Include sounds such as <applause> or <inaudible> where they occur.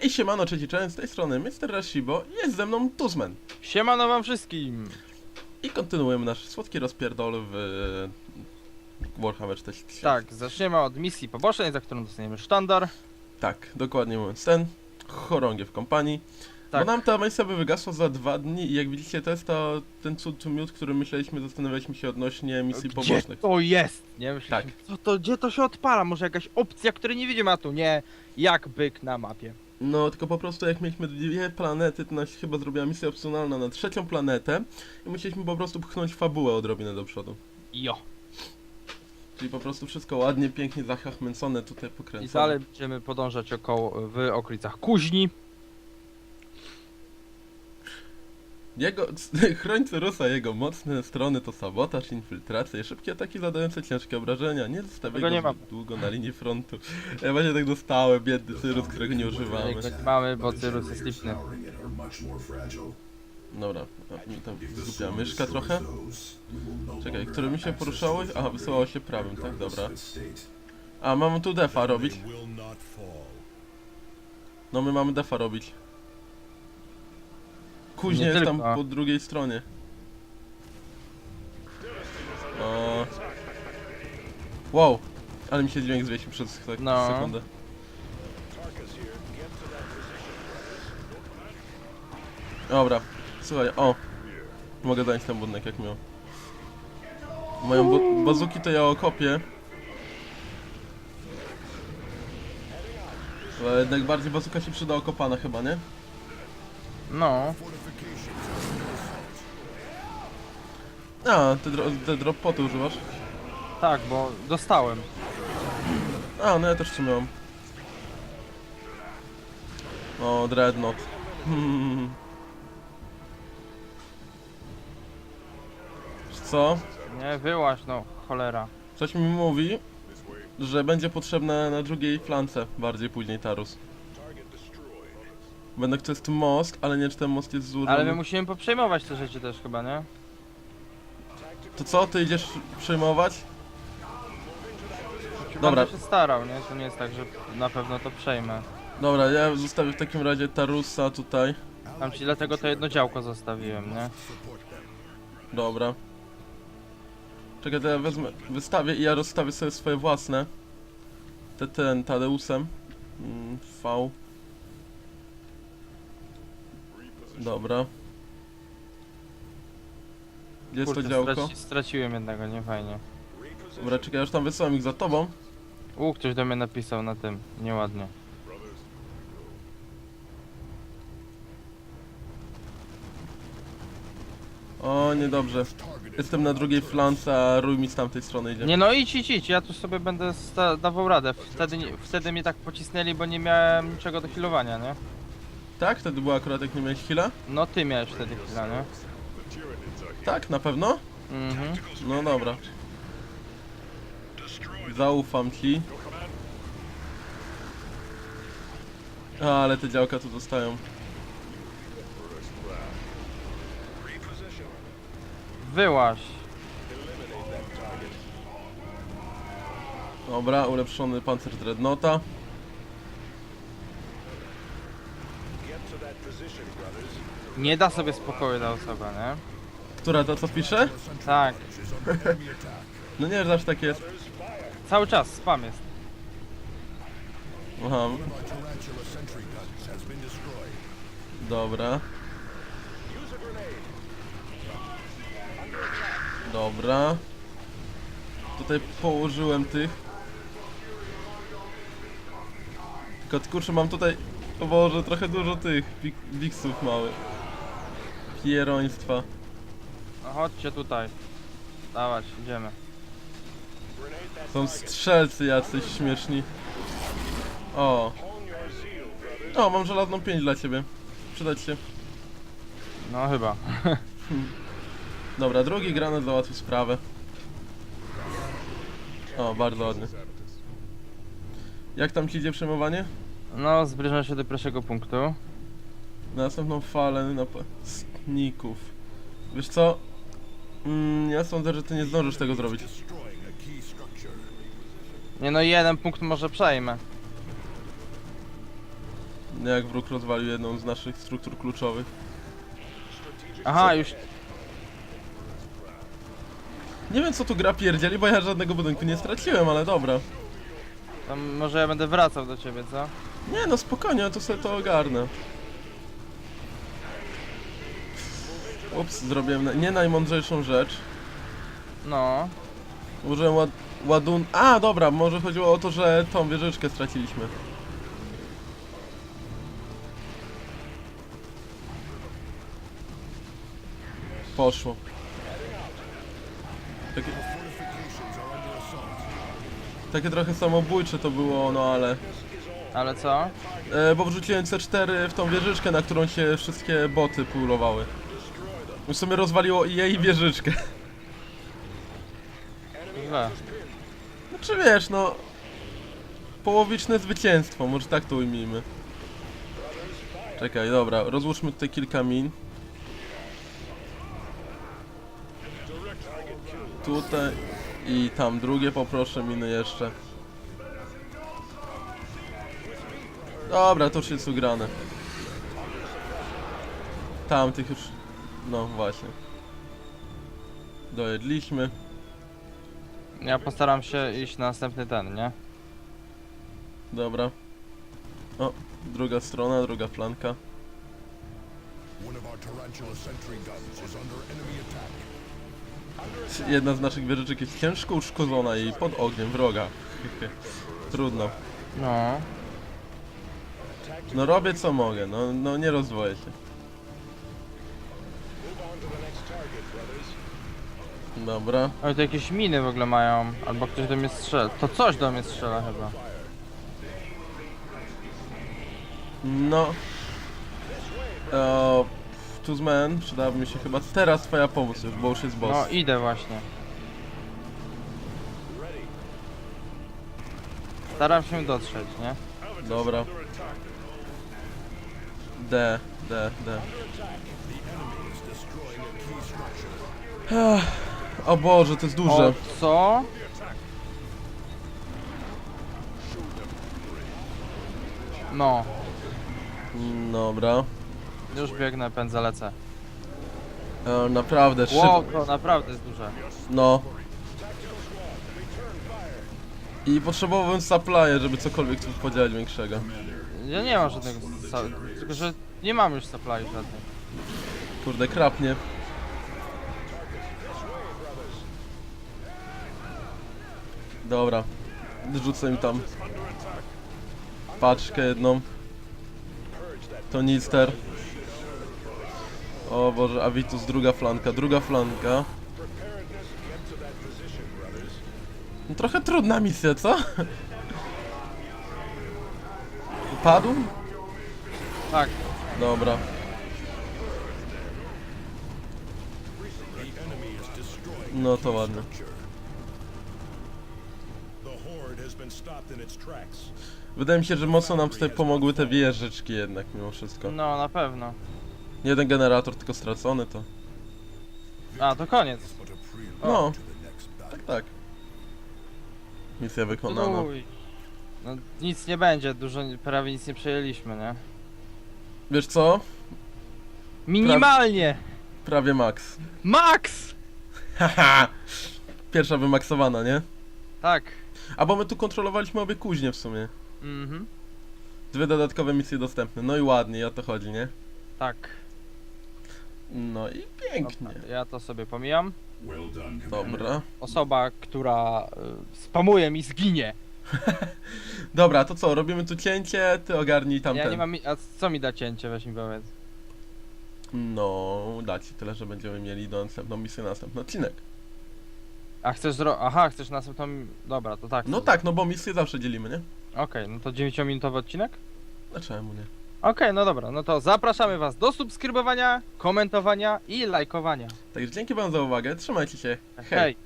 Hej, siemano, trzeci część z tej strony Mr. Rashibo i jest ze mną Tuzman. Siemano wam wszystkim! I kontynuujemy nasz słodki rozpierdol w e, Warhammer 40 000. Tak, zaczniemy od misji pobocznej, za którą dostaniemy sztandar. Tak, dokładnie mówiąc ten. Chorągiew kompanii. Tak. Bo nam ta misja by wygasła za dwa dni i jak widzicie to jest to, ten cud miód, który myśleliśmy, zastanawialiśmy się odnośnie misji Gdzie pobocznych. to jest? Nie myślę, Tak. co to, gdzie to się odpala? Może jakaś opcja, której nie widzimy, a tu nie. Jak byk na mapie. No, tylko po prostu jak mieliśmy dwie planety, to nas chyba zrobiła misja opcjonalna na trzecią planetę i musieliśmy po prostu pchnąć fabułę odrobinę do przodu. Jo. Czyli po prostu wszystko ładnie, pięknie zachachmęcone tutaj I pokręcone. dalej będziemy podążać około, w okolicach kuźni. Jego, <laughs> chroń Cyrusa, jego mocne strony to sabotaż, infiltracja i szybkie ataki zadające ciężkie obrażenia. Nie zostawiaj Tego go nie zbyt długo na linii frontu. Ja właśnie tak dostałem, biedny Cyrus, którego nie używamy. Nie mamy, bo Cyrus jest lipny. Dobra, a, mi tam sun myszka trochę. no Czekaj, którymi have się poruszało? Aha, throne, wysyłało się prawym, tak, dobra. A, mamy tu defa robić. No my mamy defa robić. Kuźnia Nie jest tam tylko. po drugiej stronie. O. Wow, ale mi się dźwięk zwiesił przez sek No. sekundę. Dobra, słuchaj, o. Mogę dać ten budynek jak miał. Moją bo bazuki to ja okopię. Ale jednak bardziej bazuka się przyda okopana chyba, nie? No, A, te, dro te drop poty używasz? tak, bo dostałem. A, no ja też trzymałem. O, Dreadnought. Hmm. <laughs> Wiesz Co? Nie, wyłaś, no, cholera. Coś mi mówi, że będzie potrzebne na drugiej flance bardziej później Tarus. Będę to jest most, ale nie czy ten most jest złożony. Ale my musimy poprzejmować te rzeczy też chyba, nie? To co, ty idziesz przejmować? Dobra. Będę się starał, nie? To nie jest tak, że na pewno to przejmę. Dobra, ja zostawię w takim razie Tarusa tutaj. Tam ci dlatego to jedno działko zostawiłem, nie? Dobra. Czekaj, to ja wezmę, wystawię i ja rozstawię sobie swoje własne. Te ten, Tadeusem. Mm, V. Dobra. Gdzie jest to Kurczę, działko? straci, straciłem jednego, nie fajnie. Dobra, czekaj, ja już tam wysyłam ich za tobą. U, ktoś do mnie napisał na tym, nieładnie. O, niedobrze. Jestem na drugiej flance, a Rój mi z tamtej strony idzie. Nie no idź, idź, idź, ja tu sobie będę sta- dawał radę. Wtedy, nie- wtedy mnie tak pocisnęli, bo nie miałem niczego do healowania, nie? Tak? Wtedy było akurat jak nie miałeś chwilę? No ty miałeś wtedy chwilę, nie? Tak, na pewno? Mhm. No dobra. Zaufam ci. A, ale te działka tu zostają. Wyłaś. Dobra, ulepszony pancerz Dreadnoughta. Nie da sobie spokoju ta osoba, nie? Która to co pisze? Tak, <laughs> No nie, że zawsze tak jest. cały czas spam jest. Aha. Dobra. Dobra. Tutaj położyłem tych. Tylko kurczę, mam tutaj o Boże, trochę dużo tych wik- wiksów małych. Pieroństwa. No chodźcie tutaj. Dawać, idziemy. Są strzelcy jacyś śmieszni. O. O, mam żelazną pięć dla ciebie. Przydać się. No chyba. <laughs> Dobra, drugi granat załatwi sprawę. O, bardzo ładnie. Jak tam ci idzie przejmowanie? No, zbliżam się do pierwszego punktu. Na następną falę napastników. Wiesz co? Mm, ja sądzę, że ty nie zdążysz tego zrobić. Nie no, jeden punkt może przejmę. Jak wróg rozwalił jedną z naszych struktur kluczowych. Aha, już Nie wiem co tu gra pierdzieli, bo ja żadnego budynku nie straciłem, ale dobra. tam może ja będę wracał do ciebie, co? Nie no spokojnie, to sobie to ogarnę. Ups, zrobiłem na, nie najmądrzejszą rzecz. No. Użyłem ład, ładun... A, dobra, może chodziło o to, że tą wieżyczkę straciliśmy. Poszło. Takie, takie trochę samobójcze to było, no ale... Ale co? E, bo wrzuciłem C4 w tą wieżyczkę, na którą się wszystkie boty pulowały. W sumie rozwaliło i jej wieżyczkę. Źle. Znaczy wiesz, no... Połowiczne zwycięstwo, może tak to ujmijmy. Czekaj, dobra, rozłóżmy tutaj kilka min. Tutaj i tam drugie poproszę miny jeszcze. Dobra, to już jest ugrane. Tamtych już... No właśnie. Dojedliśmy. Ja postaram się iść na następny ten, nie? Dobra. O, druga strona, druga flanka. Jedna z naszych wieżyczek jest ciężko uszkodzona i pod ogniem wroga. <laughs> Trudno. No. No robię co mogę, no, no nie rozwoję się. Dobra. Oj, to jakieś miny w ogóle mają. Albo ktoś do mnie strzela. To coś do mnie strzela chyba. No. O, Tuzman, przydałaby mi się chyba teraz twoja pomoc już, bo już jest boss. No idę właśnie. Staram się dotrzeć, nie? Dobra. D, D, D. Ech, O Boże, to jest duże. O co? No, Dobra. już biegnę, pędzę, lecę. E, naprawdę, Wow, szybko. to naprawdę jest duże. No. I potrzebowałem supply, żeby cokolwiek tu podziałać większego. Ja nie mam żadnego sa- tylko że nie mam już supply żadnej. Kurde, krapnie. Dobra. Rzucę im tam. Paczkę jedną. To Nister. O Boże, Avitus, druga flanka, druga flanka. No, trochę trudna misja, co? Padł? Tak, Dobra. No to tracks. Wydaje mi się, że mocno nam tutaj pomogły te wieżyczki jednak mimo wszystko. no na pewno. Jeden generator tylko stracony to. A, to koniec. Prelude No, tak, tak. Misja wykonana. Uj. No nic nie będzie, dużo, prawie nic nie przejęliśmy, nie? Wiesz co? Minimalnie! Prawie max. Max! Haha! Pierwsza wymaksowana, nie? Tak. A bo my tu kontrolowaliśmy obie kuźnie w sumie. Mhm. Dwie dodatkowe misje dostępne. No i ładnie, o to chodzi, nie? Tak. No i pięknie. Dobra, ja to sobie pomijam. Well done, Commander. Dobra. Osoba, która y, spamuje mi zginie. <laughs> Dobra, to co? Robimy tu cięcie, ty ogarnij tamten. Ja nie mam. mi- A co mi da cięcie, weź mi powiedz. No, da ci tyle, że będziemy mieli do następną misję następny odcinek. A chcesz zro... Aha, chcesz następną... Dobra, to tak. No chcę tak, no bo misję zawsze dzielimy, nie? Okej, no to 9-minutowy odcinek? A czemu nie? Okej, no dobra, no to zapraszamy was do subskrybowania, komentowania i lajkowania. Także dzięki wam za uwagę, trzymajcie się. Hej.